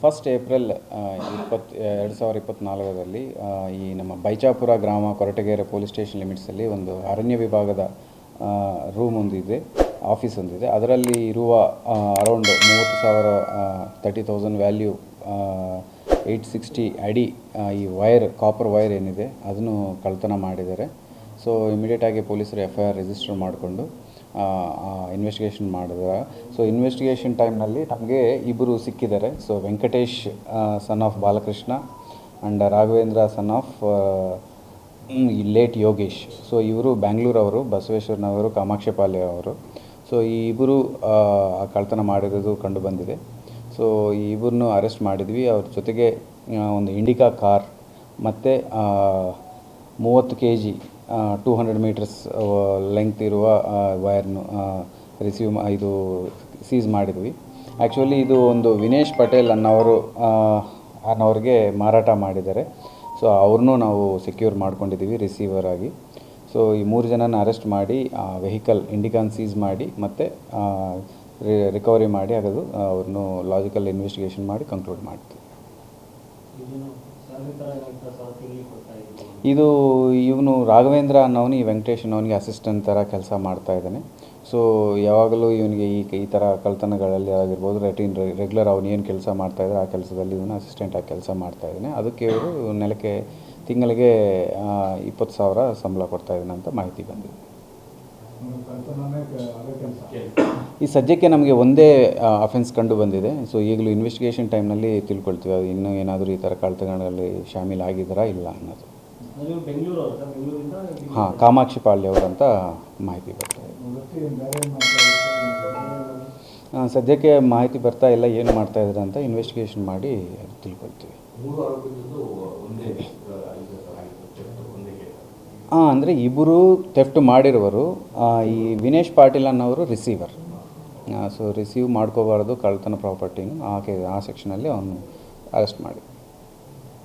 First April ಇಪ್ಪತ್ತು, ಎರಡು ಸಾವಿರದ ಇಪ್ಪತ್ತ್ನಾಲ್ಕರಲ್ಲಿ ಈ ನಮ್ಮ ಬೈಚಾಪುರ ಗ್ರಾಮ ಕೊರಟಗೆರೆ ಪೊಲೀಸ್ ಸ್ಟೇಷನ್ ಲಿಮಿಟ್ಸಲ್ಲಿ ಒಂದು ಅರಣ್ಯ ವಿಭಾಗದ ರೂಮ್ ಒಂದಿದೆ ಆಫೀಸ್ ಒಂದಿದೆ. ಅದರಲ್ಲಿ ಇರುವ ಅರೌಂಡ್ ಮೂವತ್ತು ಸಾವಿರ thirty thousand value eight sixty ಅಡಿ ಈ ವೈರ್ ಕಾಪರ್ ವೈರ್ ಏನಿದೆ, ಅದನ್ನು ಕಳ್ತನ ಮಾಡಿದ್ದಾರೆ. ಸೊ ಇಮಿಡಿಯೇಟಾಗಿ ಪೊಲೀಸರು ಎಫ್ ಐ ಆರ್ ರಿಜಿಸ್ಟರ್ ಮಾಡಿಕೊಂಡು ಇನ್ವೆಸ್ಟಿಗೇಷನ್ ಮಾಡಿದ್ರೆ. ಸೊ ಇನ್ವೆಸ್ಟಿಗೇಷನ್ ಟೈಮ್ನಲ್ಲಿ ನಮಗೆ ಇಬ್ಬರು ಸಿಕ್ಕಿದ್ದಾರೆ. So Venkatesh son of Balakrishna and Raghavendra son of late Yogesh. So ಇವರು ಬ್ಯಾಂಗ್ಳೂರವರು, ಬಸವೇಶ್ವರನವರು ಕಾಮಾಕ್ಷಿಪಾಲೆ ಅವರು ಸೊ ಈ ಇಬ್ಬರು ಕಳ್ತನ ಮಾಡಿರೋದು ಕಂಡು ಬಂದಿದೆ. ಸೊ ಈ ಇಬ್ಬರನ್ನು ಅರೆಸ್ಟ್ ಮಾಡಿದ್ವಿ. ಅವ್ರ ಜೊತೆಗೆ ಒಂದು ಇಂಡಿಕಾ ಕಾರ್ ಮತ್ತು ಮೂವತ್ತು K G two hundred meters length ಇರುವ ವೈರ್ನು ರಿಸೀವ್ ಇದು ಸೀಸ್ ಮಾಡಿದ್ವಿ. ಆ್ಯಕ್ಚುಲಿ ಇದು ಒಂದು ವಿನೇಶ್ ಪಟೇಲ್ ಅನ್ನೋರು ಅನ್ನೋರಿಗೆ ಮಾರಾಟ ಮಾಡಿದ್ದಾರೆ. ಸೊ ಅವ್ರನ್ನೂ ನಾವು ಸೆಕ್ಯೂರ್ ಮಾಡ್ಕೊಂಡಿದ್ದೀವಿ ರಿಸೀವರ್ ಆಗಿ. ಸೊ ಈ ಮೂರು ಜನನ ಅರೆಸ್ಟ್ ಮಾಡಿ, ಆ ವೆಹಿಕಲ್ ಇಂಡಿಕಾನ್ ಸೀಸ್ ಮಾಡಿ, ಮತ್ತು ರಿಕವರಿ ಮಾಡಿ ಅದು ಅವ್ರನ್ನು ಲಾಜಿಕಲ್ ಇನ್ವೆಸ್ಟಿಗೇಷನ್ ಮಾಡಿ ಕಂಕ್ಲೂಡ್ ಮಾಡ್ತೀವಿ. ಇದು ಇವನು ರಾಘವೇಂದ್ರ ಅನ್ನೋನು ಈ ವೆಂಕಟೇಶ್ ಅನ್ನೋನಿಗೆ ಅಸಿಸ್ಟೆಂಟ್ ಥರ ಕೆಲಸ ಮಾಡ್ತಾ ಇದ್ದಾನೆ. ಸೊ ಯಾವಾಗಲೂ ಇವನಿಗೆ ಈ ಈ ಥರ ಕಳ್ತನಗಳಲ್ಲಿ ಆಗಿರ್ಬೋದು ರೆಟೀನ್ ರೆಗ್ಯುಲರ್ ಅವನು ಏನು ಕೆಲಸ ಇದ್ದಾರೆ ಆ ಕೆಲಸದಲ್ಲಿ ಇವನು ಅಸಿಸ್ಟೆಂಟಾಗಿ ಕೆಲಸ ಮಾಡ್ತಾ ಇದ್ದಾನೆ. ಅದಕ್ಕೆ ಇವರು ನೆಲಕ್ಕೆ, ತಿಂಗಳಿಗೆ ಇಪ್ಪತ್ತು ಸಾವಿರ ಸಂಬಳ ಕೊಡ್ತಾ ಇದ್ದಾನೆ ಅಂತ ಮಾಹಿತಿ ಬಂದಿದೆ. ಈ ಸದ್ಯಕ್ಕೆ ನಮಗೆ ಒಂದೇ ಅಫೆನ್ಸ್ ಕಂಡು ಬಂದಿದೆ. ಸೊ ಈಗಲೂ ಇನ್ವೆಸ್ಟಿಗೇಷನ್ ಟೈಮ್ನಲ್ಲಿ ತಿಳ್ಕೊಳ್ತೀವಿ. ಅದು ಇನ್ನೂ ಏನಾದರೂ ಈ ಥರ ಕಳ್ತಗಳಲ್ಲಿ ಶಾಮೀಲ್ ಆಗಿದ್ದಾರಾ ಇಲ್ಲ ಅನ್ನೋದು. ಹಾಂ ಕಾಮಾಕ್ಷಿ ಪಾಳ್ಯ ಅವರಂತ ಮಾಹಿತಿ ಬರ್ತಾ ಇದೆ. ಸದ್ಯಕ್ಕೆ ಮಾಹಿತಿ ಬರ್ತಾ ಇಲ್ಲ ಏನು ಮಾಡ್ತಾ ಇದ್ದಾರೆ ಅಂತ ಇನ್ವೆಸ್ಟಿಗೇಷನ್ ಮಾಡಿ ತಿಳ್ಕೊಳ್ತೀವಿ. ಹಾಂ ಅಂದರೆ ಇಬ್ಬರು ತೆಫ್ಟ್ ಮಾಡಿರುವರು. ಈ ವಿನೇಶ್ ಪಾಟೀಲ್ ಅನ್ನೋರು ರಿಸೀವರ್ ಸೊ ರಿಸೀವ್ ಮಾಡ್ಕೋಬಾರ್ದು ಕಳ್ತನ ಪ್ರಾಪರ್ಟಿನ ಆ ಕೆ ಆ ಸೆಕ್ಷನಲ್ಲಿ ಅವನು ಅರೆಸ್ಟ್ ಮಾಡಿ